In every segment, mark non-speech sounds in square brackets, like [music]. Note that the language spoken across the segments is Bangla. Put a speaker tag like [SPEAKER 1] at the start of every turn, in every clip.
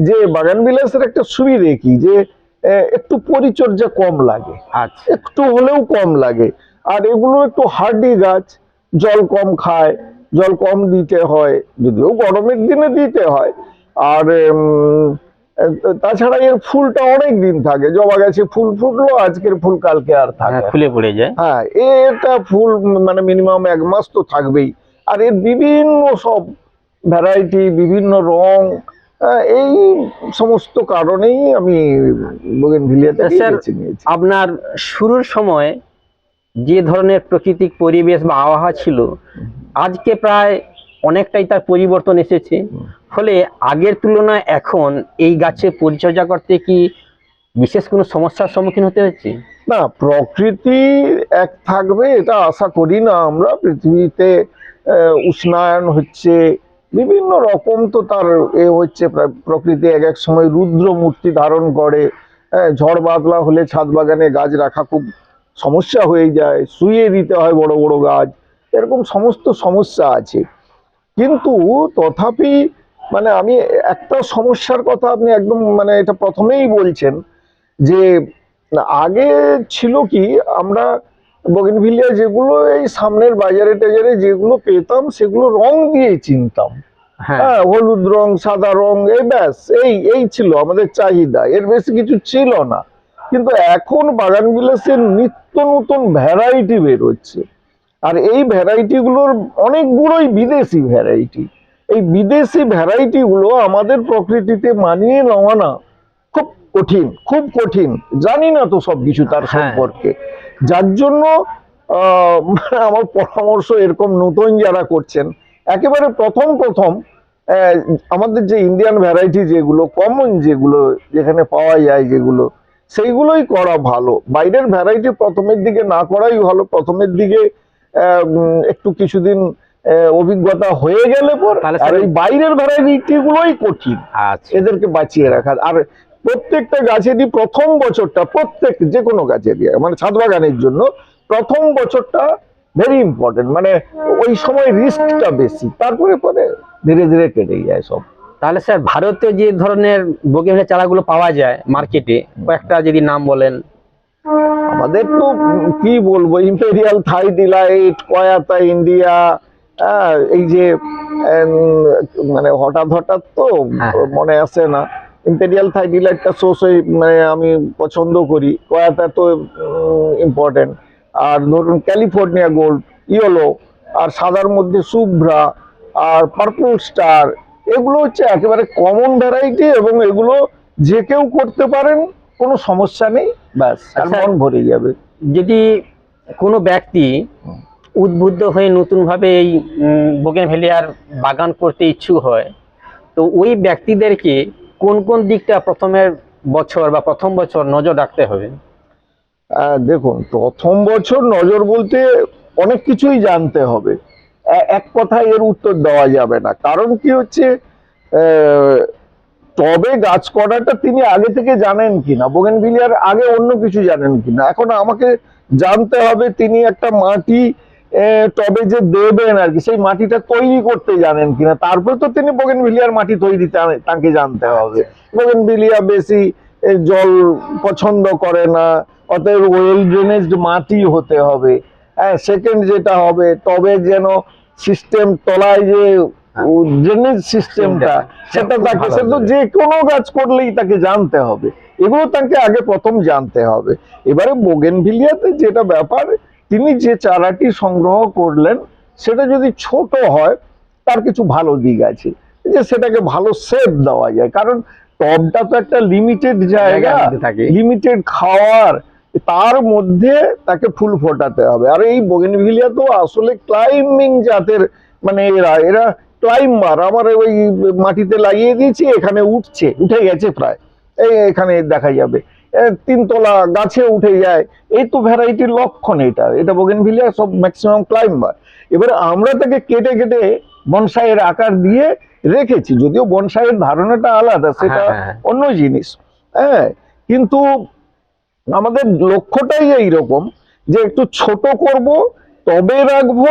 [SPEAKER 1] যে বাগান বিলাসের একটা সুবিধে কি? যে একটু পরিচর্যা কম লাগে।
[SPEAKER 2] আচ্ছা।
[SPEAKER 1] একটু হলেও কম লাগে। আর এগুলো একটু হার্ডি গাছ জল কম খায় জল কম দিতে হয় যদিও গরমের দিনে দিতে হয়। আর তাছাড়া এর ফুলটা অনেক দিন থাকে। জবা গাছে ফুল ফুটলো আজকের ফুল কালকে আর থাকে
[SPEAKER 2] হ্যাঁ,
[SPEAKER 1] না।
[SPEAKER 2] পড়ে যায়।
[SPEAKER 1] হ্যাঁ এটা ফুল মানে মিনিমাম এক মাস তো থাকবেই। আর এর বিভিন্ন সব ভ্যারাইটি বিভিন্ন রং এই সমস্ত কারণেই আমি বোগেনভিলিয়াতে
[SPEAKER 2] স্যার,
[SPEAKER 1] নিয়েছি।
[SPEAKER 2] আপনার শুরুর সময় যে ধরনের প্রাকৃতিক পরিবেশ বা আবহাওয়া ছিল আজকে প্রায় অনেকটাই তার পরিবর্তন এসেছে। ফলে আগের তুলনায় এখন এই গাছের পরিচর্যা করতে কি বিশেষ কোনো সমস্যার সম্মুখীন হতে হচ্ছে
[SPEAKER 1] না প্রকৃতি এক থাকবে এটা আশা করি না আমরা। পৃথিবীতে উষ্ণায়ন হচ্ছে বিভিন্ন রকম তো তার এ হচ্ছে প্রা- প্রকৃতি এক এক সময় রুদ্র মূর্তি ধারণ করে হ্যাঁ, ঝড় বাদলা হলে ছাদ বাগানে গাছ রাখা খুব সমস্যা হয়ে যায় শুয়ে দিতে হয় বড় বড় গাছ এরকম সমস্ত সমস্যা আছে। কিন্তু তথাপি মানে আমি একটা সমস্যার কথা আপনি একদম মানে এটা প্রথমেই বলছেন যে আগে ছিল কি আমরা বগিনভিলিয়া যেগুলো এই সামনের বাজারে টাজারে যেগুলো পেতাম সেগুলো রং দিয়ে চিনতাম।
[SPEAKER 2] হ্যাঁ।
[SPEAKER 1] হ্যাঁ হলুদ রং সাদা রং এই ব্যাস এই এই ছিল আমাদের চাহিদা। এর বেশি কিছু ছিল না। কিন্তু এখন বাগান বিলাসের নিত্য নতুন ভ্যারাইটি বেরোচ্ছে আর এই ভ্যারাইটিগুলোর অনেকগুলোই বিদেশি ভ্যারাইটি। এই বিদেশি ভ্যারাইটিগুলো আমাদের প্রকৃতিতে মানিয়ে নেওয়া না খুব কঠিন খুব কঠিন। জানি না তো সবকিছু তার
[SPEAKER 2] হ্যাঁ।
[SPEAKER 1] সম্পর্কে। যার জন্য [laughs] আমার পরামর্শ এরকম নতুন যারা করছেন একেবারে প্রথম প্রথম আমাদের যে ইন্ডিয়ান ভ্যারাইটি যেগুলো কমন যেগুলো যেখানে পাওয়া যায় যেগুলো সেইগুলোই করা ভালো। বাইরের ভ্যারাইটি প্রথমের দিকে না করাই ভালো প্রথমের দিকে একটু কিছুদিন অভিজ্ঞতা হয়ে গেলে পর আর এই বাইরের ভ্যারাইটি গুলোই কঠিন।
[SPEAKER 2] আচ্ছা।
[SPEAKER 1] এদেরকে বাঁচিয়ে রাখা আর প্রত্যেকটা গাছেরই প্রথম বছরটা প্রত্যেক যে কোনো গাছে গাছেরই মানে ছাদ বাগানের জন্য প্রথম বছরটা ভেরি ইম্পর্টেন্ট মানে ওই সময় রিস্কটা বেশি তারপরে পরে ধীরে ধীরে কেটে যায় সব।
[SPEAKER 2] তাহলে স্যার ভারতে যে ধরনের বগিমিলের চারাগুলো পাওয়া যায় মার্কেটে কয়েকটা যদি নাম বলেন।
[SPEAKER 1] আমাদের তো কি বলব ইম্পেরিয়াল থাই ডিলাইট কয়াতা ইন্ডিয়া এই যে মানে হঠাৎ হঠাৎ তো
[SPEAKER 2] হ্যাঁ।
[SPEAKER 1] মনে আসে না। ইম্পেরিয়াল থাই ডিলাইটটা সোসই মানে আমি পছন্দ করি। কয়াতা তো ইম্পর্টেন্ট আর ধরুন ক্যালিফোর্নিয়া গোল্ড ইয়েলো আর সাদার মধ্যে শুভ্রা আর পার্পল স্টার এগুলো হচ্ছে একেবারে কমন ভ্যারাইটি এবং এগুলো যে কেউ করতে পারেন কোনো সমস্যা নেই ব্যাস আর
[SPEAKER 2] আচ্ছা।
[SPEAKER 1] মন ভরে যাবে।
[SPEAKER 2] যদি কোনো ব্যক্তি উদ্বুদ্ধ হয়ে নতুনভাবে এই বোগেনভেলিয়ার বাগান করতে ইচ্ছুক হয় তো ওই ব্যক্তিদেরকে কোন কোন দিকটা প্রথমের বছর বা প্রথম বছর নজর রাখতে হবে?
[SPEAKER 1] দেখুন, প্রথম বছর নজর বলতে অনেক কিছুই জানতে হবে। এক কথায় এর উত্তর দেওয়া যাবে না। কারণ কি হচ্ছে তবে গাছ করাটা তিনি আগে থেকে জানেন কিনা, বোগেনভিলিয়ার আগে অন্য কিছু জানেন কিনা। এখন আমাকে জানতে হবে তিনি একটা মাটি টবে যে দেবেন আর কি সেই মাটিটা তৈরি করতে জানেন কিনা তারপর তো তিনি বোগেনভিলিয়ার মাটি তৈরি তাকে জানতে হবে। বোগেনভিলিয়া বেশি জল পছন্দ করে না অতএব ওয়েল ড্রেনেজড মাটি হতে হবে। হ্যাঁ সেকেন্ড যেটা হবে তবে যেন সিস্টেম তলায় যে ড্রেনেজ সিস্টেমটা সেটা তাকে সে তো যে কোনো গাছ করলেই তাকে জানতে হবে। এগুলো তাকে আগে প্রথম জানতে হবে। এবারে বোগেনভিলিয়াতে যেটা ব্যাপার তিনি যে চারাটি সংগ্রহ করলেন সেটা যদি ছোট হয় তার কিছু ভালো দিক আছে। যে সেটাকে ভালো শেপ দেওয়া যায় কারণ টবটা তো একটা লিমিটেড জায়গা
[SPEAKER 2] থাকে।
[SPEAKER 1] লিমিটেড খাওয়ার তার মধ্যে তাকে ফুল ফোটাতে হবে। আর এই বোগেনভিলিয়া তো আসলে ক্লাইম্বিং জাতের মানে এরা এরা ক্লাইম্বার আমার ওই মাটিতে লাগিয়ে দিয়েছি এখানে উঠছে উঠে গেছে প্রায়। এই এখানে দেখা যাবে। তিনতলা গাছে উঠে যায়। এই তো ভ্যারাইটির লক্ষণ এটা। এটা বোগেনভিলিয়া সব ম্যাক্সিমাম ক্লাইম্বার এবারে আমরা তাকে কেটে কেটে বনসাইয়ের আকার দিয়ে রেখেছি। যদিও বনসাইয়ের ধারণাটা আলাদা সেটা
[SPEAKER 2] হ্যাঁ, হ্যাঁ।
[SPEAKER 1] অন্য জিনিস। হ্যাঁ কিন্তু আমাদের লক্ষ্যটাই এইরকম যে একটু ছোট করব তবে রাখব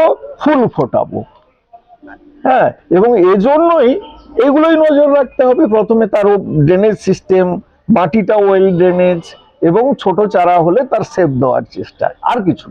[SPEAKER 1] ফুল ফোটাবো। হ্যাঁ এবং এজন্যই এগুলোই নজর রাখতে হবে। প্রথমে তার ড্রেনেজ সিস্টেম মাটিটা ওয়েল ড্রেনেজ এবং ছোট চারা হলে তার সেভ দেওয়ার চেষ্টা আর কিছু